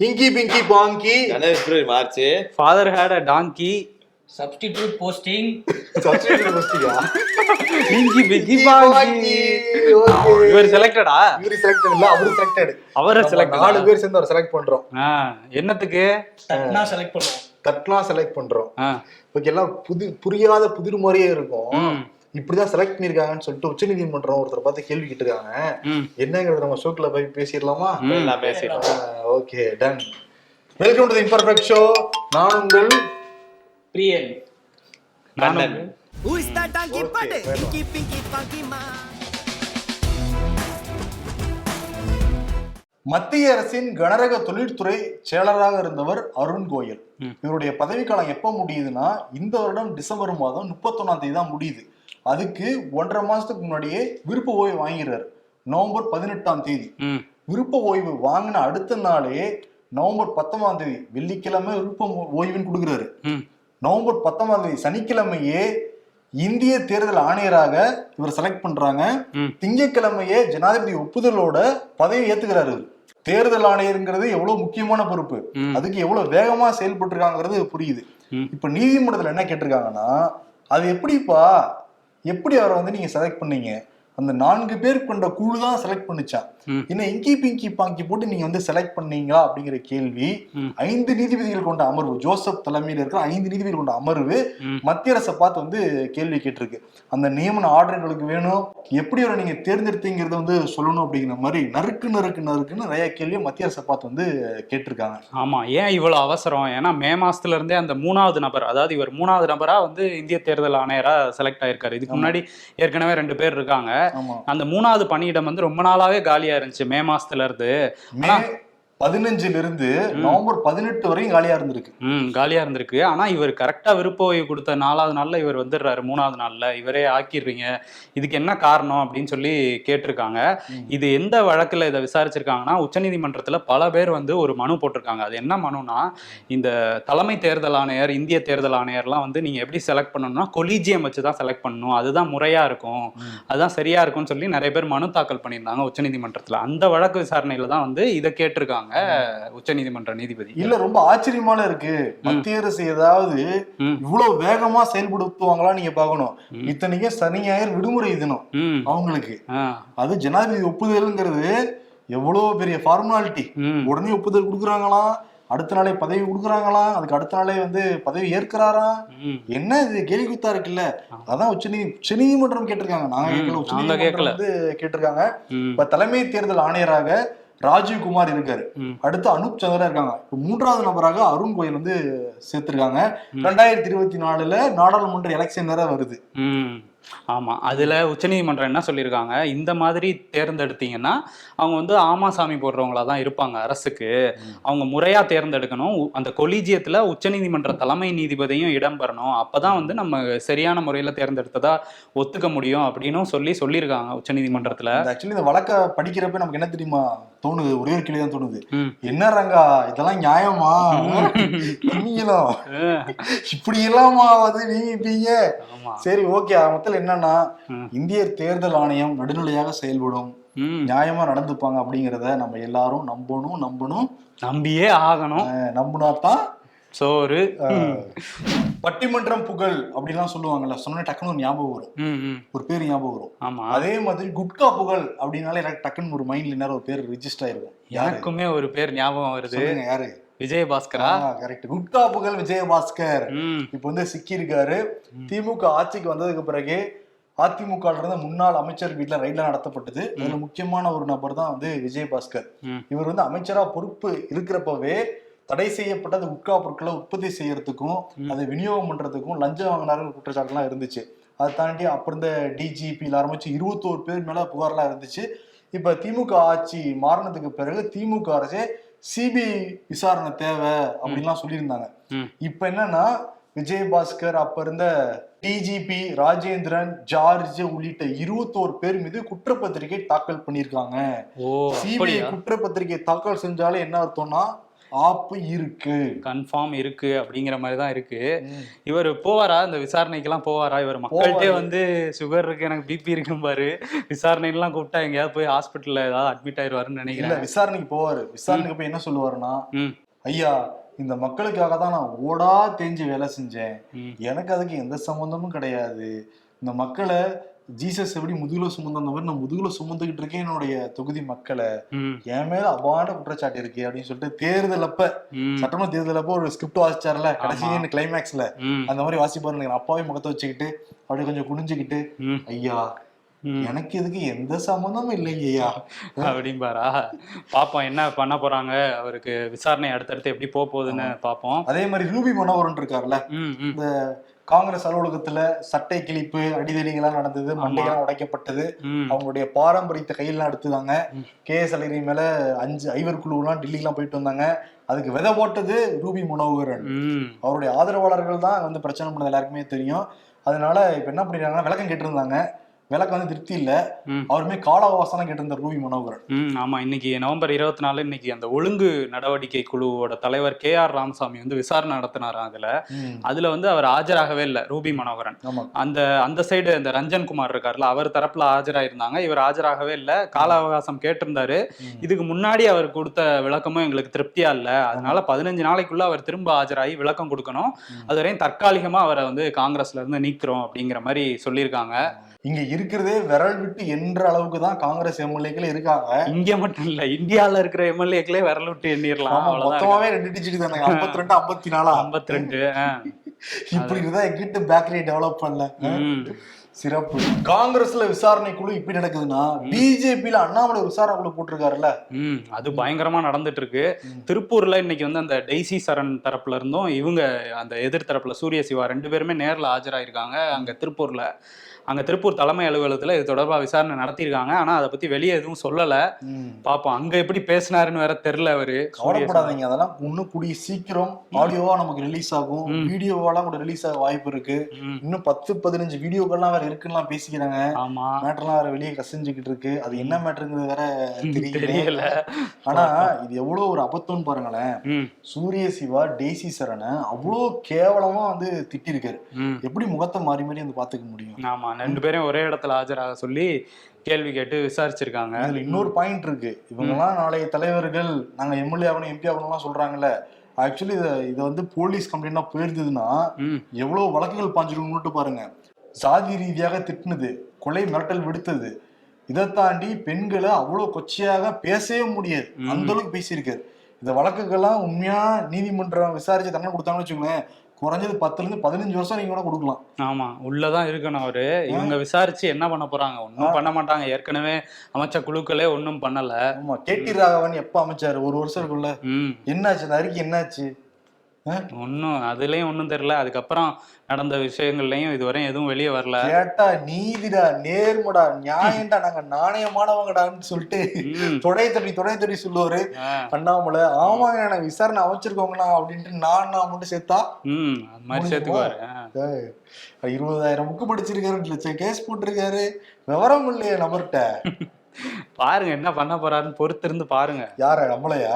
Inky pinky ponky January February March father had a donkey substitute posting substitute question-ஆ? Pinky pinky ponky. இவர் செலக்டடா இவரு selected இல்ல அவரு selected அவரை select நாலு பேர் சேர்ந்து அவர் செலக்ட் பண்றோம். என்னத்துக்கு? தட்னா செலக்ட் பண்ணுவோம். தட்னா செலக்ட் பண்றோம். ஓகே எல்லாம் புது புரியாத புதிர் மாதிரியே இருக்கும் இப்படிதான் செலக்ட் பண்ணிருக்காங்கன்னு சொல்லிட்டு உச்சநீதிமன்றம் ஒருத்தர் பார்த்து கேள்வி கேட்டிருக்காங்க. ம், என்னங்கிறது நம்ம ஷோக்குள்ள போய் பேசிடலாமா? ம். Okay done welcome to imperfect show நான் உங்கள் பிரியன். Kannan. Who is that donkey well. Pinky, pinky, funky man. மத்திய அரசின் கனரக தொழில்துறை செயலராக இருந்தவர் அருண் கோயல். இவருடைய பதவிக்காலம் எப்ப முடியுதுன்னா இந்த வருடம் டிசம்பர் மாதம் முப்பத்தொன்னாம் தேதி தான் முடியுது. அதுக்கு ஒன்றரை மாசத்துக்கு முன்னாடியே விருப்ப ஓய்வு வாங்கிறாரு நவம்பர் பதினெட்டாம் தேதி. ம், விருப்ப ஓய்வு வாங்கின அடுத்த நாளே நவம்பர் பத்தொன்பதாம் தேதி வெள்ளிக்கிழமை விருப்ப ஓய்வுன்னு கொடுக்குறாரு. நவம்பர் பத்தொன்பதாம் தேதி சனிக்கிழமையே இந்திய தேர்தல் ஆணையராக இவர் செலக்ட் பண்றாங்க. திங்கட்கிழமையே ஜனாதிபதி ஒப்புதலோட பதவி ஏத்துக்கிறாரு. தேர்தல் ஆணையருங்கிறது எவ்வளவு முக்கியமான பொறுப்பு. அதுக்கு எவ்வளவு வேகமா செயல்பட்டு இருக்காங்கிறது புரியுது. இப்ப நீதிமன்றத்துல என்ன கேட்டிருக்காங்கன்னா அது எப்படிப்பா எப்படி அவரை வந்து நீங்க செலக்ட் பண்ணீங்க அந்த நான்கு பேர் கொண்ட குழு தான் செலக்ட் பண்ணுச்சான் ம். என்ன இங்கி பிங்கி பாங்கி போட்டு நீங்க வந்து செலக்ட் பண்ணீங்களா அப்படிங்கிற கேள்வி. ஐந்து நீதிபதிகள் கொண்ட அமர்வு ஜோசப் தலைமையில் இருக்கிற ஐந்து நீதிபதிகள் கொண்ட அமர்வு. மத்திய அரசை பார்த்து வந்து கேள்வி கேட்டிருக்கு. அந்த நியமன ஆர்டர் எங்களுக்கு வேணும். எப்படி அவரை நீங்க தேர்ந்தெடுத்தீங்கிறத வந்து சொல்லணும் அப்படிங்கிற மாதிரி நறுக்கு நறுக்கு நறுக்குன்னு நிறைய கேள்வியை மத்திய அரசை பார்த்து வந்து கேட்டிருக்காங்க. ஆமா ஏன் இவ்வளவு அவசரம்? ஏன்னா மே மாசத்துல இருந்தே அந்த மூணாவது நபர் அதாவது இவர் மூணாவது நபரா வந்து இந்திய தேர்தல் ஆணையரா செலக்ட் ஆயிருக்காரு. இதுக்கு முன்னாடி ஏற்கனவே ரெண்டு பேர் இருக்காங்க. அந்த மூணாவது பணியிடம் வந்து ரொம்ப நாளாவே காலியா இருந்துச்சு. மே மாசத்துல இருந்து பதினஞ்சுல இருந்து நவம்பர் பதினெட்டு வரையும் காலியா இருந்திருக்கு. ம் காலியா இருந்திருக்கு. ஆனா இவர் கரெக்டா விருப்ப ஓய்வு கொடுத்த நாலாவது நாள்ல இவர் வந்துடுறாரு மூணாவது நாள்ல. இவரே ஆக்கிடுறீங்க. இதுக்கு என்ன காரணம் அப்படின்னு சொல்லி கேட்டிருக்காங்க. இது எந்த வழக்குல இதை விசாரிச்சிருக்காங்கன்னா உச்சநீதிமன்றத்துல பல பேர் வந்து ஒரு மனு போட்டிருக்காங்க. அது என்ன மனுனா இந்த தலைமை தேர்தல் ஆணையர் இந்திய தேர்தல் ஆணையர்லாம் வந்து நீங்க எப்படி செலக்ட் பண்ணணும்னா கொலீஜியம் வச்சு தான் செலக்ட் பண்ணணும். அதுதான் முறையா இருக்கும். அதுதான் சரியா இருக்கும்னு சொல்லி நிறைய பேர் மனு தாக்கல் பண்ணியிருந்தாங்க உச்சநீதிமன்றத்துல. அந்த வழக்கு விசாரணையில தான் வந்து இதை கேட்டிருக்காங்க. உச்சநீதிமன்ற நீதிபதி. இல்ல ரொம்ப ஆச்சரியமான இருக்கு. மத்திய அரசு ஏதாவது. இவ்வளவு வேகமா செயல்படுத்துவாங்களா நீங்க பாக்கணும் ம். இத்தனைக்கும் சனி ஞாயிறு விடுமுறை தினம் அவங்களுக்கு. அது ஜனாதிபதி ஒப்புதல்ங்கிறது எவ்வளவு பெரிய ஃபார்மாலிட்டி உடனே ஒப்புதல் கொடுக்குறாங்களாம் அடுத்த நாளே பதவி கொடுக்குறாங்களாம் அதுக்கு அடுத்த நாளே வந்து பதவி ஏற்கிறாராம் என்ன இது? கேள்வி குத்தா இருக்குல்ல. அதான் உச்ச நீதி உச்ச நீதிமன்றம் கேட்டிருக்காங்க. நாங்க கேட்கல உச்ச. நீதிமன்றம் வந்து கேட்டிருக்காங்க. இப்ப தலைமை தேர்தல் ஆணையராக ராஜீவ் குமார் இருக்காரு. அடுத்து அனுப் சந்திரா இருக்காங்க. இப்ப மூன்றாவது நபராக அருண் கோயல் வந்து சேர்த்திருக்காங்க. ரெண்டாயிரத்தி இருபத்தி நாலுல நாடாளுமன்ற எலெக்ஷன் வேற வருது. ம். ஆமா. அதுல உச்சநீதிமன்றம் என்ன சொல்லியிருக்காங்க? இந்த மாதிரி தேர்ந்தெடுத்தீங்கன்னா அவங்க வந்து ஆமாசாமி போடுறவங்களா தான் இருப்பாங்க அரசுக்கு. அவங்க முறையா தேர்ந்தெடுக்கணும். அந்த கொலீஜியத்துல உச்சநீதிமன்ற தலைமை நீதிபதியும் இடம்பெறணும். அப்பதான் வந்து நம்ம சரியான முறையில தேர்ந்தெடுத்ததா ஒத்துக்க முடியும் அப்படின்னும் சொல்லி சொல்லியிருக்காங்க உச்சநீதிமன்றத்துல. ஆக்சுவலி இந்த வழக்க படிக்கிறப்ப நமக்கு என்ன தெரியுமா? தோணுது ஒரே கேள்வி தான் தோணுது. என்ன ரங்கா இதெல்லாம் நியாயமா? நீங்களும் இப்படி எல்லாமா வந்து நீங்க சரி ஓகே. மொத்தம் என்னன்னா. இந்திய தேர்தல் ஆணையம் நடுநிலையாக செயல்படும். நியாயமா நடந்துப்பாங்க அப்படிங்கிறத நம்ம எல்லாரும் நம்பணும் நம்பணும். நம்பியே ஆகணும். நம்புனா தான் சோறு பட்டிமன்றம் புகழ் அப்படிலாம் சொல்லுவாங்கல்ல சொன்ன டக்குன்னு ஒரு ஞாபகம் வரும். ஒரு பேர் ஞாபகம் வரும். ஆமா. அதே மாதிரி குட்கா புகழ் அப்படின்னாலே எனக்கு டக்குன்னு ஒரு மைண்ட்ல நேரம் ஒரு பேர் ரிஜிஸ்டர் ஆயிருக்கும். யாரு? எனக்குமே ஒரு பேர் ஞாபகம் வருது. யாரு? விஜயபாஸ்கரா? கரெக்ட் குட்கா புகழ் விஜயபாஸ்கர். இப்ப வந்து சிக்கி இருக்காரு திமுக ஆட்சிக்கு வந்ததுக்கு பிறகு அதிமுக இருந்த முன்னாள் அமைச்சர் வீட்டுல ரைட்ல நடத்தப்பட்டது. அதுல முக்கியமான ஒரு நபர் தான் வந்து விஜயபாஸ்கர். இவர் வந்து அமைச்சரா பொறுப்பு இருக்கிறப்பவே தடை செய்யப்பட்ட குட்கா பொருட்களை உற்பத்தி செய்யறதுக்கும் அதை விநியோகம் பண்றதுக்கும் லஞ்சம் வாங்கினாருங்கிற குற்றச்சாட்டுலாம் இருந்துச்சு. அதை தாண்டி அப்புறம் இந்த டிஜிபியில் ஆரம்பிச்சு இருபத்தோரு பேர் மேல புகார்லாம் இருந்துச்சு. இப்ப திமுக ஆட்சி மாறினதுக்கு பிறகு திமுக அரசே சிபிஐ விசாரணை தேவை அப்படின்லாம் சொல்லியிருந்தாங்க. இப்ப என்னன்னா விஜயபாஸ்கர் அப்ப இருந்த டிஜிபி ராஜேந்திரன் ஜார்ஜ் உள்ளிட்ட இருபத்தோரு பேர் மீது குற்றப்பத்திரிகை தாக்கல் பண்ணியிருக்காங்க. சிபிஐ குற்றப்பத்திரிகை தாக்கல் செஞ்சாலே என்ன அர்த்தம்னா ஆப்பு இருக்கு. கன்ஃபார்ம் இருக்கு அப்படிங்கிற மாதிரி தான் இருக்கு. இவர் போவாரா? இந்த விசாரணைக்கெல்லாம் போவாரா? இவர் மக்கள்கிட்டே. வந்து சுகர் இருக்கு எனக்கு பிபி இருக்கும் பாரு. விசாரணைலாம் கூப்பிட்டா எங்கேயாவது போய் ஹாஸ்பிட்டல்ல ஏதாவது அட்மிட் ஆயிடுவாருன்னு நினைக்கிறேன். விசாரணைக்கு போவாரு. விசாரணைக்கு போய் என்ன சொல்லுவாருன்னா ஐயா இந்த மக்களுக்காக தான் நான் ஓடா தேஞ்சு வேலை செஞ்சேன். எனக்கு அதுக்கு எந்த சம்மந்தமும் கிடையாது. இந்த மக்களை ஜீசஸ் எப்படி முதுகுல சுமந்த மாதிரி நான் முதுகுல சுமந்துகிட்டு இருக்கேன் என்னுடைய தொகுதி மக்களை. என் மேல அபான குற்றச்சாட்டு இருக்கு அப்படின்னு சொல்லிட்டு தேர்தல் அப்ப சட்டமன்ற தேர்தல் அப்ப ஒரு ஸ்கிரிப்ட் வாசிச்சார்ல கடைசி கிளைமேக்ஸ்ல அந்த மாதிரி வாசிப்பாரு அப்பாவே முகத்தை வச்சுக்கிட்டு அப்படியே கொஞ்சம் குனிஞ்சுக்கிட்டு ஐயா. எனக்கு இதுக்கு எந்த சம்மந்தமும் இல்லைங்க ஐயா. அப்படிம்பாரா? பாப்போம் என்ன பண்ண போறாங்க? அவருக்கு விசாரணை அடுத்தடுத்து எப்படி போக போகுதுன்னு பாப்போம். அதே மாதிரி ரூபி மனோகரன் இருக்காருல்ல ம் காங்கிரஸ் அலுவலகத்துல சட்டை கிழிப்பு அடிதடிகள்லாம் நடந்தது மண்டையெல்லாம் உடைக்கப்பட்டது. அவங்களுடைய பாரம்பரியத்தை கையெல்லாம் எடுத்துதாங்க. கே எஸ் அழகிரி மேல அஞ்சு ஐவர் குழுவெல்லாம் டெல்லிக்கெல்லாம் போயிட்டு வந்தாங்க. அதுக்கு விதை போட்டது ரூபி மனோகரன். அவருடைய ஆதரவாளர்கள் தான் வந்து பிரச்சனை பண்ணது எல்லாருக்குமே தெரியும். அதனால இப்ப என்ன பண்ணிருக்காங்கன்னா விளக்கம் கேட்டிருந்தாங்க. விளக்கம் வந்து திருப்தி இல்ல. அவருமே கால அவகாசம் கேட்டிருந்த ரூபி மனோகரன். ஆமா இன்னைக்கு நவம்பர் இருபத்தி நாலு இன்னைக்கு அந்த ஒழுங்கு நடவடிக்கை குழுவோட தலைவர் கே ஆர் ராமசாமி வந்து விசாரணை நடத்தினாராம் அதுல. அதுல வந்து அவர் ஆஜராகவே இல்லை ரூபி மனோகரன். அந்த அந்த சைடு இந்த ரஞ்சன் குமார் இருக்கார்ல அவர் தரப்புல ஆஜராயிருந்தாங்க. இவர் ஆஜராகவே இல்லை கால அவகாசம் கேட்டிருந்தாரு. இதுக்கு முன்னாடி அவர் கொடுத்த விளக்கமும் எங்களுக்கு திருப்தியா இல்ல. அதனால பதினஞ்சு நாளைக்குள்ள அவர் திரும்ப ஆஜராகி விளக்கம் கொடுக்கணும். அது வரையும் தற்காலிகமா அவரை வந்து காங்கிரஸ்ல இருந்து நீக்கிறோம் அப்படிங்கிற மாதிரி சொல்லியிருக்காங்க. இங்க இருக்கிறதே விரல் விட்டு என்ற அளவுக்கு தான் காங்கிரஸ் எம்எல்ஏக்கள் இருக்காங்க. இங்க மட்டும் இல்ல இந்தியால இருக்கிற எம்எல்ஏக்களே விரல் விட்டு எண்ணிரலாம் மொத்தமாவே ரெண்டு டிஜிட் தானே ஐம்பத்தி ரெண்டு ஐம்பத்தி நாலா ஐம்பத்தி ரெண்டு இப்படி இருந்தா எங்கிட்ட பேக்கரியை டெவலப் பண்ணல. சிறப்பு. காங்கிரஸ்ல விசாரணை குழு இப்படி நடக்குதுன்னா பிஜேபியில அண்ணாமலை விசாரணை குழு போட்டிருக்காருல்ல? அது பயங்கரமா நடந்துட்டு இருக்கு திருப்பூர்ல இன்னைக்கு வந்து அந்த டெய்சி சரண் தரப்புல இருந்தும் இவங்க அந்த எதிர் தரப்புல சூரிய சிவா ரெண்டு பேருமே நேர்ல ஆஜராயிருக்காங்க அங்க திருப்பூர்ல. அங்க திருப்பூர் தலைமை அலுவலகத்துல இது தொடர்பா விசாரணை நடத்தியிருக்காங்க. ஆனா அதை பத்தி வெளியே எதுவும் சொல்லல. பாப்போம் அங்க எப்படி பேசினாருன்னு வேற தெரியல அவரு. கவலைப்படாதீங்க. அதெல்லாம் இன்னும் கூடிய சீக்கிரம் ஆடியோவா நமக்கு ரிலீஸ் ஆகும். வீடியோவாலாம் கூட ரிலீஸ் ஆக வாய்ப்பு இருக்கு. இன்னும் பத்து பதினஞ்சு வீடியோக்கள்லாம் வேற இருக்குன்னு பேசிக்கிறாங்க. ஆமா. மேட்டர்லாம் வேற வெளியே கசிஞ்சுக்கிட்டு இருக்கு. அது என்ன மேட்டருங்கிறது வேற தெரியல. ஆனா இது எவ்வளவு ஒரு அபத்தம்னு பாருங்களேன். சூரிய சிவா டெய்சி சரணை அவ்வளோ கேவலமா வந்து திட்டிருக்காரு. எப்படி முகத்தை மாறி மாறி வந்து பாத்துக்க முடியும்? ஆமா ரெண்டு பேரும் ஒரே இடத்துல ஆஜராக சொல்லி கேள்வி கேட்டு விசாரிச்சிருக்காங்க. இதுல இன்னொரு பாயிண்ட் இருக்கு. இவங்கெல்லாம் நாளைய தலைவர்கள் நாங்க எம்எல்ஏ ஆகணும் எம்பி ஆகணும்லாம் சொல்றாங்கல்ல. ஆக்சுவலி இதை இதை வந்து போலீஸ் கம்ப்ளைண்டா போயிருந்ததுன்னா எவ்வளவு வழக்குகள் பாஞ்சிருக்கும்னு பாருங்க. சாதி ரீதியாக திட்டினது கொலை மிரட்டல் விடுத்தது. இதை தாண்டி பெண்களை அவ்வளவு கொச்சையாக பேசவே முடியாது. அந்த அளவுக்கு பேசியிருக்காரு. இந்த வழக்குகள்லாம் உண்மையா நீதிமன்றம் விசாரிச்சு தண்டனை கொடுத்தாங்கன்னு வச்சுக்கோங்களேன். குறைஞ்சது பத்துல இருந்து பதினஞ்சு வருஷம் நீங்க கூட கொடுக்கலாம். ஆமா உள்ளதான் இருக்கணும் அவரு. இவங்க விசாரிச்சு என்ன பண்ண போறாங்க? ஒன்றும் பண்ண மாட்டாங்க. ஏற்கனவே அமைச்ச குழுக்களே ஒன்றும் பண்ணல. ஆமா கேடி ராகவன் எப்ப அமைச்சாரு? ஒரு வருஷம் ம். என்னாச்சு? அந்த அறிக்கை என்னாச்சு? ஒன்றும் அதுலயும் ஒன்றும் தெரியல. அதுக்கப்புறம் நடந்த விஷயங்கள்லயும் இதுவரையும் எதுவும் வெளியே வரல. கேட்டா நீதிடா நேர்மடா நியாயம்டா நாங்க நாணயமானவங்கடான்னு சொல்லிட்டு. தொடை தடி தொடை தடி சொல்லுவாரு. ஆ, அண்ணாமலை ஆமாங்க எனக்கு விசாரணை அமைச்சிருக்கோங்கண்ணா அப்படின்ட்டு நான் நான் மட்டும் சேர்த்தா ம் அது மாதிரி சேர்த்துக்குவாரு. இருபதாயிரம் புக்கு படிச்சிருக்காரு கேஸ் போட்டிருக்காரு. விவரம் இல்லையே நபர்கிட்ட. பாருங்க என்ன பண்ண போறாருன்னு பொறுத்து இருந்து பாருங்க. யார நம்மளையா.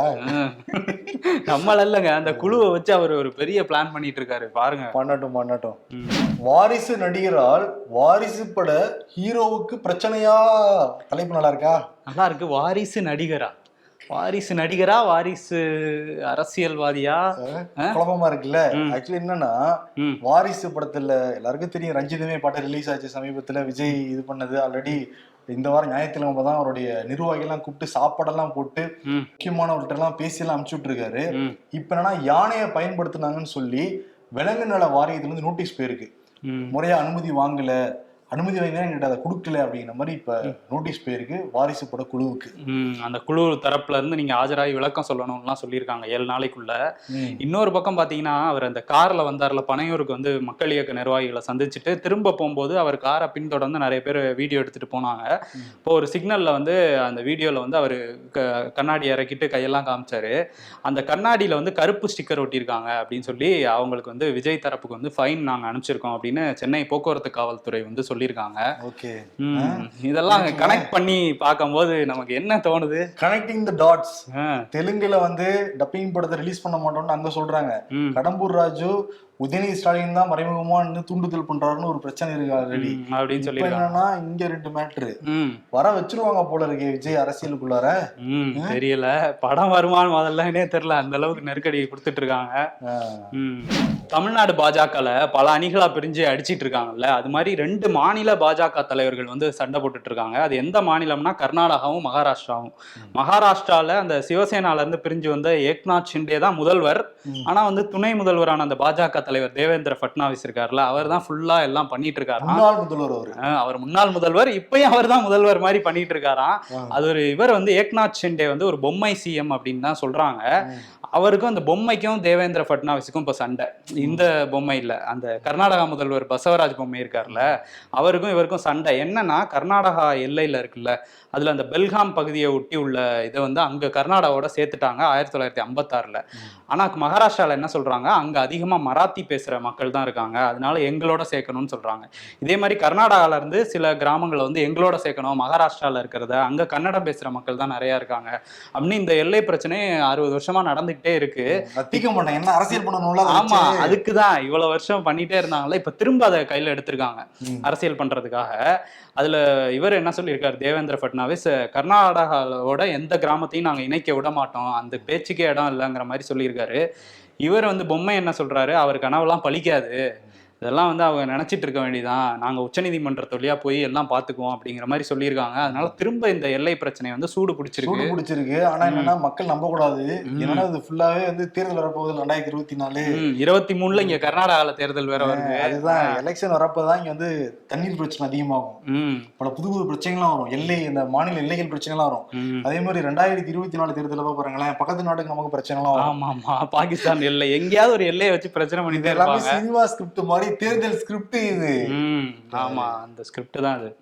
நம்மள இல்லைங்க அந்த குழுவை வச்சு அவர் ஒரு பெரிய பிளான் பண்ணிட்டு இருக்காரு பாருங்க. பண்ணட்டும் பண்ணட்டும். வாரிசு நடிகரால் வாரிசு பட ஹீரோவுக்கு பிரச்சனையா? தலைப்பு நல்லா இருக்கா? நல்லா இருக்கு வாரிசு நடிகரா? வாரிசு நடிகரா வாரிசு அரசியல்வாதியா? குழப்பமா இருக்குல்ல. ஆக்சுவலி என்னன்னா வாரிசு படத்துல எல்லாருக்கும் தெரியும் ரஞ்சிதமே பாட்டு ரிலீஸ் ஆச்சு சமீபத்துல விஜய் இது பண்ணது ஆல்ரெடி இந்த வாரம் ஞாயிற்றுக்கிழமை தான் அவருடைய நிர்வாகிகள்லாம் கூப்பிட்டு சாப்பாடெல்லாம் போட்டு முக்கியமானவர்கிட்ட எல்லாம் பேசி எல்லாம் அனுப்பிச்சு விட்டுருக்காரு இப்ப என்னன்னா யானையை பயன்படுத்துனாங்கன்னு சொல்லி விலங்கு நல வாரியத்துல இருந்து நோட்டீஸ் போயிருக்கு. முறையா அனுமதி வாங்கல. அனுமதி வாங்கினா எங்கிட்ட அதை கொடுக்கல அப்படிங்கிற மாதிரி இப்ப நோட்டீஸ் போயிருக்கு. வாரிசு பட குழுவுக்கு அந்த குழு தரப்புல இருந்து நீங்க ஆஜராகி விளக்கம் சொல்லணும்லாம் சொல்லியிருக்காங்க ஏழு நாளைக்குள்ள. இன்னொரு பக்கம் பாத்தீங்கன்னா அவர் அந்த கார்ல வந்தார்ல பனையூருக்கு வந்து மக்கள் இயக்க நிர்வாகிகளை சந்திச்சுட்டு திரும்ப போகும்போது அவர் காரை பின்தொடர்ந்து நிறைய பேர் வீடியோ எடுத்துட்டு போனாங்க. இப்போ ஒரு சிக்னல்ல வந்து அந்த வீடியோல வந்து அவர் கண்ணாடி இறக்கிட்டு கையெல்லாம் காமிச்சாரு. அந்த கண்ணாடியில வந்து கருப்பு ஸ்டிக்கர் ஒட்டியிருக்காங்க அப்படின்னு சொல்லி அவங்களுக்கு வந்து விஜய் தரப்புக்கு வந்து ஃபைன் நாங்க அனுப்பிச்சிருக்கோம் அப்படின்னு சென்னை போக்குவரத்து காவல்துறை வந்து சொல்லியிருக்காங்க. ஓகே. இதெல்லாம் கனெக்ட் பண்ணி பார்க்கும்போது நமக்கு என்ன தோணுது? கனெக்டிங் த டாட்ஸ் தெலுங்குல வந்து டப்பிங் படத்தை ரிலீஸ் பண்ண மாட்டோம்னு அங்க சொல்றாங்க. கடம்பூர் ராஜு உதயநிதி ஸ்டாலின் தான் மறைமுகமா நின்னு தூண்டுதல் பண்றாருன்னு ஒரு பிரச்சனை இருக்கு ஆல்ரெடி அப்படின்னு சொல்லியிருக்காங்க என்னன்னா இங்க ரெண்டு மேட்ரு வர வச்சிருவாங்க போல இருக்கே விஜய் அரசியலுக்குள்ளார. தெரியல. படம் வருமானு முதல்லனே தெரியல. அந்த அளவுக்கு நெருக்கடி கொடுத்துட்டு இருக்காங்க. தமிழ்நாடு பாஜகல பல அணிகளா பிரிஞ்சு அடிச்சிட்டு இருக்காங்கல்ல. அது மாதிரி ரெண்டு மாநில பாஜக தலைவர்கள் வந்து சண்டை போட்டுட்டு இருக்காங்க. அது எந்த மாநிலம்னா கர்நாடகாவும் மகாராஷ்டிராவும். மகாராஷ்டிரால அந்த சிவசேனால இருந்து பிரிஞ்சு வந்த ஏக்நாத் ஷிண்டே தான் முதல்வர். ஆனா வந்து துணை முதல்வரான அந்த பாஜக தலைவர் தேவேந்திர ஃபட்னாவிஸ் இருக்காருல்ல அவர் தான் ஃபுல்லா எல்லாம் பண்ணிட்டு இருக்காராம் முன்னாள் முதல்வர் அவரு. அவர் முன்னாள் முதல்வர் இப்பயும் அவர் தான் முதல்வர் மாதிரி பண்ணிட்டு இருக்காராம். அது ஒரு இவர் வந்து ஏக்நாத் ஷிண்டே வந்து ஒரு பொம்மை சிஎம் அப்படின்னு தான் சொல்றாங்க. அவருக்கும் அந்த பொம்மைக்கும் தேவேந்திர ஃபட்னாவிஸுக்கும் இப்போ சண்டை. இந்த பொம்மை இல்ல அந்த கர்நாடகா முதல்வர் பசவராஜ் பொம்மை இருக்கார்ல அவருக்கும் இவருக்கும் சண்டை. என்னன்னா கர்நாடகா எல்லையில இருக்குல்ல அதுல அந்த பெல்காம் பகுதியை ஒட்டி உள்ள இதை வந்து அங்க கர்நாடகாவோட சேர்த்துட்டாங்க ஆயிரத்தி தொள்ளாயிரத்தி ஐம்பத்தாறுல. ஆனா மகாராஷ்டிரால என்ன சொல்றாங்க அங்க அதிகமா மராத்தி பேசுற மக்கள் தான் இருக்காங்க. அதனால எங்களோட சேர்க்கணும்னு சொல்றாங்க. இதே மாதிரி கர்நாடகால இருந்து சில கிராமங்களை வந்து எங்களோட சேர்க்கணும். மகாராஷ்டிரால இருக்கிறத அங்க கன்னடம் பேசுற மக்கள் தான் நிறைய இருக்காங்க. அப்படின்னு இந்த எல்லை பிரச்சனை அறுபது வருஷமா நடந்துகிட்டே இருக்கு. தீக்க மாட்டேன். என்ன அரசியல் பண்ணணும்ல அதை ஆமா வச்சு. அதுக்குதான். இவ்வளவு வருஷம் பண்ணிட்டே இருந்தாங்கல்ல இப்ப திரும்ப அதை கையில எடுத்திருக்காங்க. அரசியல் பண்றதுக்காக. அதுல இவர் என்ன சொல்லியிருக்காரு? தேவேந்திர ஃபட்னாவிஸ் கர்நாடகாவோட எந்த கிராமத்தையும் நாங்க இணைக்க விட மாட்டோம். அந்த பேச்சுக்கே இடம் இல்லைங்கிற மாதிரி சொல்லியிருக்காரு. இவர் வந்து பொம்மை என்ன சொல்றாரு? அவர் கனவுலாம் பழிக்காது. இதெல்லாம் வந்து அவங்க நினைச்சிட்டு இருக்க வேண்டியதான் நாங்க உச்சநீதிமன்றத்து வழியா போய் எல்லாம் பாத்துக்குவோம் அப்படிங்கிற மாதிரி சொல்லியிருக்காங்க. அதனால திரும்ப இந்த எல்லை பிரச்சனை வந்து சூடு சூடு பிடிச்சிருக்கு. பிடிச்சிருக்கு ஆனா என்னன்னா மக்கள் நம்ப கூடாது ம். என்னன்னா இது ஃபுல்லாவே வந்து தேர்தல் வரப்போகுது ரெண்டாயிரத்தி இருபத்தி நாலு. இருபத்தி மூணுல இங்க கர்நாடகால தேர்தல் வேற வருது. அதுதான். எலெக்ஷன் வரப்பதான் இங்க வந்து தண்ணீர் பிரச்சனை அதிகமாகும். பல புது புது பிரச்சனைகள்லாம் வரும். எல்லை இந்த மாநில எல்லைகள் பிரச்சனைலாம் வரும். அதே மாதிரி ரெண்டாயிரத்தி இருபத்தி நாலு தேர்தல பாருங்களேன் பக்கத்து நாட்டுக்கு நமக்கு பிரச்சனைலாம் வரும். ஆமா ஆமா பாகிஸ்தான் எல்லை. எங்கேயாவது ஒரு எல்லையை வச்சு பிரச்சனை பண்ணிட்டே எல்லாமே சினிமா ஸ்கிரிப்ட் மாதிரி தேர்தல் ஸ்கிரிப்ட் இது ம் ஆமா அந்த ஸ்கிரிப்ட் தான் அது.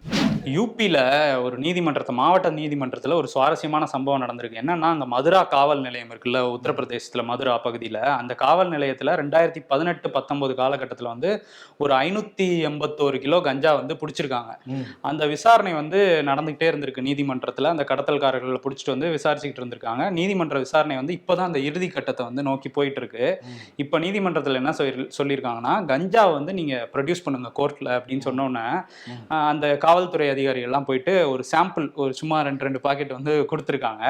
யூபியில ஒரு நீதிமன்றத்தை மாவட்ட நீதிமன்றத்துல ஒரு சுவாரஸ்யமான சம்பவம் நடந்திருக்கு. என்னன்னா அங்க மதுரா காவல் நிலையம் இருக்குல்ல உத்தரப்பிரதேசத்துல மதுரா பகுதியில. அந்த காவல் நிலையத்துல ரெண்டாயிரத்தி பதினெட்டு பத்தொன்பது காலகட்டத்துல வந்து ஒரு ஐநூத்தி எண்பத்தோரு கிலோ கஞ்சா வந்து பிடிச்சிருக்காங்க. அந்த விசாரணை வந்து நடந்துகிட்டே இருந்திருக்கு. நீதிமன்றத்துல அந்த கடத்தல்காரர்களை பிடிச்சிட்டு வந்து விசாரிச்சுக்கிட்டு இருந்திருக்காங்க. நீதிமன்ற விசாரணை வந்து இப்போதான் அந்த இறுதி கட்டத்தை வந்து நோக்கி போயிட்டு இருக்கு. இப்போ நீதிமன்றத்தில் என்ன சொல்லி சொல்லியிருக்காங்கன்னா கஞ்சா வந்து நீங்க ப்ரொடியூஸ் பண்ணுங்க கோர்ட்ல அப்படின்னு சொன்ன உடனே ம். ஆஹ், அந்த காவல்துறை அதிகாரிகள் எல்லாம் போயிட்டு ஒரு சாம்பிள் ஒரு சும்மா ரெண்டு ரெண்டு பாக்கெட் வந்து கொடுத்துருக்காங்க.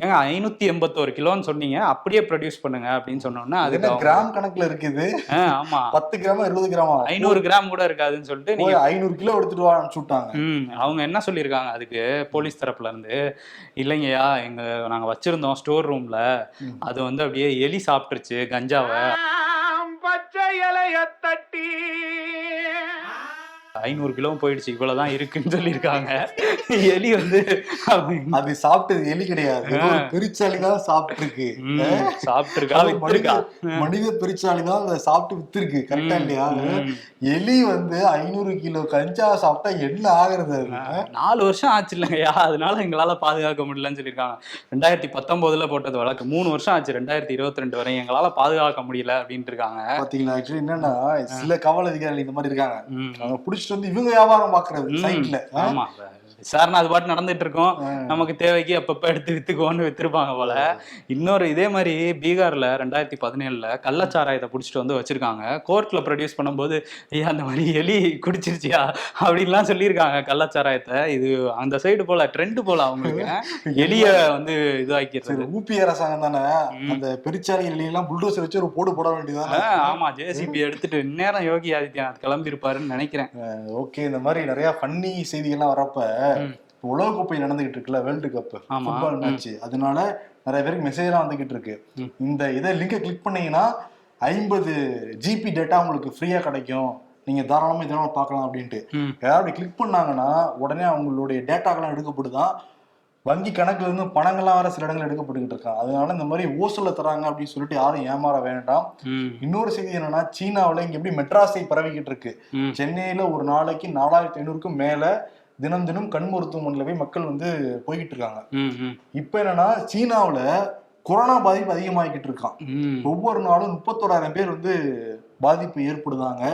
ஏங்க ஐநூத்தி எண்பத்தோரு கிலோன்னு சொன்னீங்க. அப்படியே ப்ரொடியூஸ் பண்ணுங்க அப்படின்னு சொன்ன உடனே அது கிராம் கணக்குல இருக்குது? ஆஹ், ஆமா. பத்து கிராமா இருபது கிராமா? ஐநூறு கிராம் கூட இருக்காதுன்னு சொல்லிட்டு நீங்க ஐநூறு கிலோ எடுத்துட்டு வா விட்டாங்க. ம் அவங்க என்ன சொல்லியிருக்காங்க அதுக்கு? போலீஸ் தரப்புல இருந்து இல்லைங்கய்யா எங்க நாங்க வச்சிருந்தோம் ஸ்டோர் ரூம்ல. அது வந்து அப்படியே எலி சாப்பிட்டுருச்சு கஞ்சாவை. பச்சை இலைய தட்டி ஐநூறு கிலோ போயிடுச்சு இவ்வளவுதான் இருக்குன்னு சொல்லியிருக்காங்க. எலி வந்து அது சாப்பிட்டது எலி கிடையாது. தான் சாப்பிட்டுருக்கு. சாப்பிட்டிருக்கா? மனித தான் அதை சாப்பிட்டு வித்திருக்கு. கரெக்டா இல்லையா. எலி வந்து ஐநூறு கிலோ கஞ்சா சாப்பிட்டா என்ன ஆகுறது நாலு வருஷம் ஆச்சு இல்லைங்கய்யா அதனால எங்களால பாதுகாக்க முடியலன்னு சொல்லியிருக்காங்க. ரெண்டாயிரத்தி பத்தொன்பதுல போட்டது வழக்கு. மூணு வருஷம் ஆச்சு ரெண்டாயிரத்தி இருபத்தி ரெண்டு வரை எங்களால பாதுகாக்க முடியல அப்படின்ட்டு இருக்காங்க. பாத்தீங்களா ஆக்சுவலி என்னன்னா சில காவல் அதிகாரிகள் இந்த மாதிரி இருக்காங்க. புடிச்சிட்டு வந்து இவங்க வியாபாரம் பாக்குறது. சைட்ல ஆமா. விசாரணை அது பாட்டு நடந்துட்டு இருக்கும். நமக்கு தேவைக்கு அப்பப்ப எடுத்து வித்துக்குவோன்னு வித்திருப்பாங்க போல. இன்னொரு இதே மாதிரி பீகார்ல ரெண்டாயிரத்தி பதினேழுல கள்ளச்சாராயத்தை புடிச்சிட்டு வந்து வச்சிருக்காங்க. கோர்ட்ல ப்ரொடியூஸ் பண்ணும்போது ஐயா அந்த மாதிரி எலி குடிச்சிருச்சியா? அப்படின்லாம் சொல்லியிருக்காங்க கள்ளச்சாராயத்தை. இது அந்த சைடு போல ட்ரெண்ட் போல அவங்களுக்கு. எலிய வந்து இதாக்கிறது சரி ஊபி அரசாங்கம் தானே? அந்த பெருச்சாளி எல்லாம் புல்டோசர் வச்சு ஒரு போடு போட வேண்டியதானே ஆமா. ஜேசிபி எடுத்துட்டு இந்நேரம் யோகி ஆதித்யநாத் கிளம்பி இருப்பாருன்னு நினைக்கிறேன் ஓகே இந்த மாதிரி நிறைய ஃபன்னி செய்திகள்லாம் வரப்ப ம். இப்ப உலகக்கோப்பை நடந்துகிட்டு இருக்குல்ல வேர்ல்டு கப். ஃபுட்பால் மேட்ச் அதனால நிறைய பேருக்கு மெசேஜ் எல்லாம் வந்துகிட்டு இருக்கு. இந்த இதை லிங்கை கிளிக் பண்ணீங்கன்னா ஐம்பது ஜிபி டேட்டா உங்களுக்கு ஃப்ரீயா கிடைக்கும் நீங்க தாராளமா இதெல்லாம் பார்க்கலாம் அப்படின்ட்டு. யாராவது கிளிக் பண்ணாங்கன்னா உடனே அவங்களுடைய டேட்டாக்கெல்லாம் எடுக்கப்படுதான் வங்கி கணக்குல இருந்து பணங்கள்லாம் வேற சில இடங்கள் எடுக்கப்பட்டுக்கிட்டு இருக்காங்க அதனால இந்த மாதிரி ஓசல்ல தராங்க அப்படின்னு சொல்லிட்டு யாரும் ஏமாற வேண்டாம். இன்னொரு செய்தி என்னன்னா சீனாவுல இங்க எப்படி மெட்ராஸை பரவிக்கிட்டு இருக்கு. சென்னையில ஒரு நாளைக்கு நாலாயிரத்தி ஐநூறுக்கும் மேல தினம் தினம் கண் மருத்துவமனையில போய் மக்கள் வந்து போய்கிட்டு இருக்காங்க. இப்ப என்னன்னா சீனாவுல கொரோனா பாதிப்பு அதிகமாகிக்கிட்டு இருக்கான். ஒவ்வொரு நாளும் முப்பத்தோராயிரம் பேர் வந்து பாதிப்பு ஏற்படுதாங்க.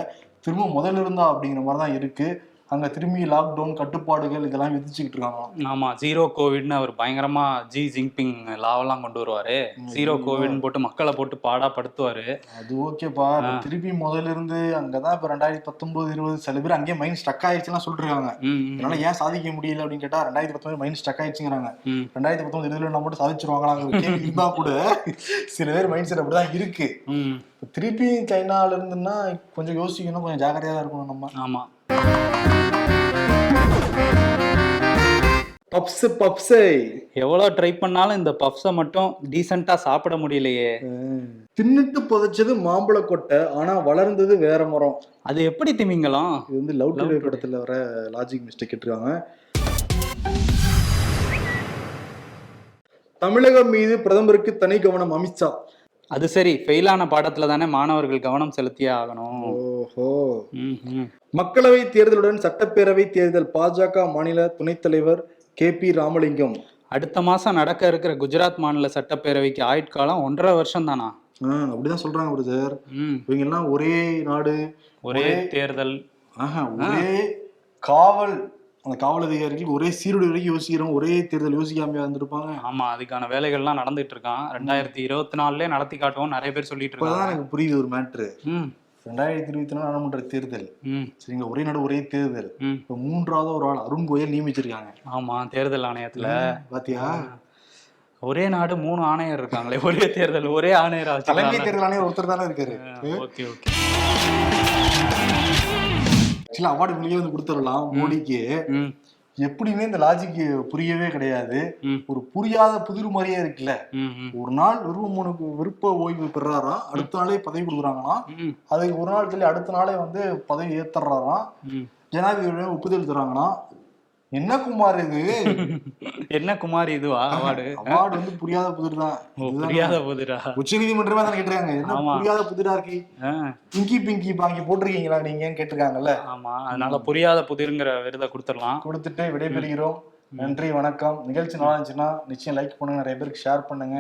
திரும்ப முதல்ல இருந்தா அப்படிங்கிற மாதிரி தான் இருக்கு. அங்க திரும்பி லாக்டவுன் கட்டுப்பாடுகள் இதெல்லாம் விதிச்சுக்கிட்டு இருக்காங்க ஆமா ஜீரோ கோவிட்னு அவர் பயங்கரமா ஜி ஜின்பிங் லாவெல்லாம் கொண்டு வருவாரு. ஜீரோ கோவிட்னு போட்டு மக்களை போட்டு பாடா படுத்துவாரு அது ஓகேப்பா திருப்பி முதல்ல இருந்து அங்கதான் இப்ப ரெண்டாயிரத்தி பத்தொன்பது இருபது சில பேர் அங்கேயே மைண்ட் ஸ்டக் ஆயிடுச்சுலாம் சொல்லிருக்காங்க. இதனால ஏன் சாதிக்க முடியல அப்படின்னு கேட்டா ரெண்டாயிரத்தி பத்தொன்பது மைண்ட் ஸ்டக் ஆயிடுச்சுங்கிறாங்க. ரெண்டாயிரத்தி பத்தொன்பது இருபதுல நம்ம மட்டும் சாதிச்சிருவாங்களாங்கிற கேள்வி கூட சில பேர் மைண்ட் செட் அப்படிதான் இருக்கு. திருப்பி சைனால இருந்துன்னா கொஞ்சம் யோசிக்கணும் கொஞ்சம் ஜாக்கிரதையா தான் இருக்கணும் நம்ம. ஆமா. பப்ஸ் பப்ஸை. எவ்வளவு ட்ரை பண்ணாலும் இந்த பப்ஸை மட்டும் டீசெண்டா சாப்பிட முடியலையே. தின்னுட்டு புதைச்சது மாம்பழ கொட்டை ஆனா வளர்ந்தது வேற மரம். அது எப்படி திமிங்கலாம்? இது வந்து லவ் டுடே படத்துல வர லாஜிக் மிஸ்டேக் கேட்டிருக்காங்க. தமிழகம் மீது பிரதமருக்கு தனி கவனம் அமித்ஷா. அது சரி ஃபெயிலான பாடத்துல தானே மாணவர்கள் கவனம் செலுத்தியே ஆகணும். ஓஹோ. மக்களவை தேர்தலுடன் சட்டப்பேரவை தேர்தல் பாஜக மாநில துணைத் தலைவர் கே பி ராமலிங்கம். அடுத்த மாசம் நடக்க இருக்கிற குஜராத் மாநில சட்டப்பேரவைக்கு ஆயுட்காலம் ஒன்றரை வருஷம் தானா அப்படிதான் சொல்றாங்க பிரதர். இவங்க எல்லாம் ஒரே நாடு ஒரே தேர்தல். ஒரே காவல் அந்த காவல் அதிகாரிகள் ஒரே சீருடை வரைக்கும் யோசிக்கிறோம் ஒரே தேர்தல் யோசிக்காம இருந்திருப்பாங்க. ஆமா அதுக்கான வேலைகள்லாம் நடந்துட்டு இருக்கான். ரெண்டாயிரத்தி இருபத்தி நாலுல நடத்தி காட்டுவோம் நிறைய பேர் சொல்லிட்டு இருக்காங்க. எனக்கு புரியுது ஒரு மேட்ரு. ம். ரெண்டாயிரத்தி இருபத்தி நாலு நாடாளுமன்ற தேர்தல். சரிங்க ஒரே நாடு ஒரே தேர்தல். இப்ப மூன்றாவது ஒரு ஆள் அருண் கோயல் நியமிச்சிருக்காங்க. ஆமா தேர்தல் ஆணையத்துல. பாத்தியா? ஒரே நாடு மூணு ஆணையர் இருக்காங்களே. ஒரே தேர்தல் ஒரே ஆணையரா தலைமை தேர்தல் ஆணையர் ஒருத்தர் தானே இருக்காரு. Okay okay. சில அவார்டு வெளியே வந்து கொடுத்துடலாம் மோடிக்கு. எப்படியுமே இந்த லாஜிக் புரியவே கிடையாது. ஒரு புரியாத புதிர் மாதிரியே இருக்குல்ல. ஒரு நாள் விருப்பமுனுக்கு விருப்ப ஓய்வு பெறாராம் அடுத்த நாளே பதவி கொடுக்குறாங்களாம் ம். அதுக்கு ஒரு நாள் தள்ளி அடுத்த நாளே வந்து பதவி ஏத்துறாராம் ஜனாதிபதியோட ஒப்புதல் தராங்களாம் என்ன குமார் இது? என்ன குமாரி இதுவா அவார்டு? அவார்டு வந்து புரியாத புதிர் தான் புரியாத போதுரா? உச்ச நீதிமன்றமே தான் கேட்டிருக்காங்க. என்ன. புரியாத புதிரா இருக்கு? பிங்கி பிங்கி பாங்கி போட்டிருக்கீங்களா நீங்கன்னு கேட்டிருக்காங்கல்ல. ஆமா அதனால புரியாத புதிருங்கிற விருதை கொடுத்துடலாம். கொடுத்துட்டு விடைபெறுகிறோம். நன்றி வணக்கம். நிகழ்ச்சி நல்லா இருந்துச்சுன்னா நிச்சயம் லைக் பண்ணுங்க நிறைய பேருக்கு ஷேர் பண்ணுங்க.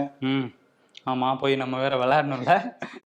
ஆமா போய் நம்ம வேற விளையாடணும்ல.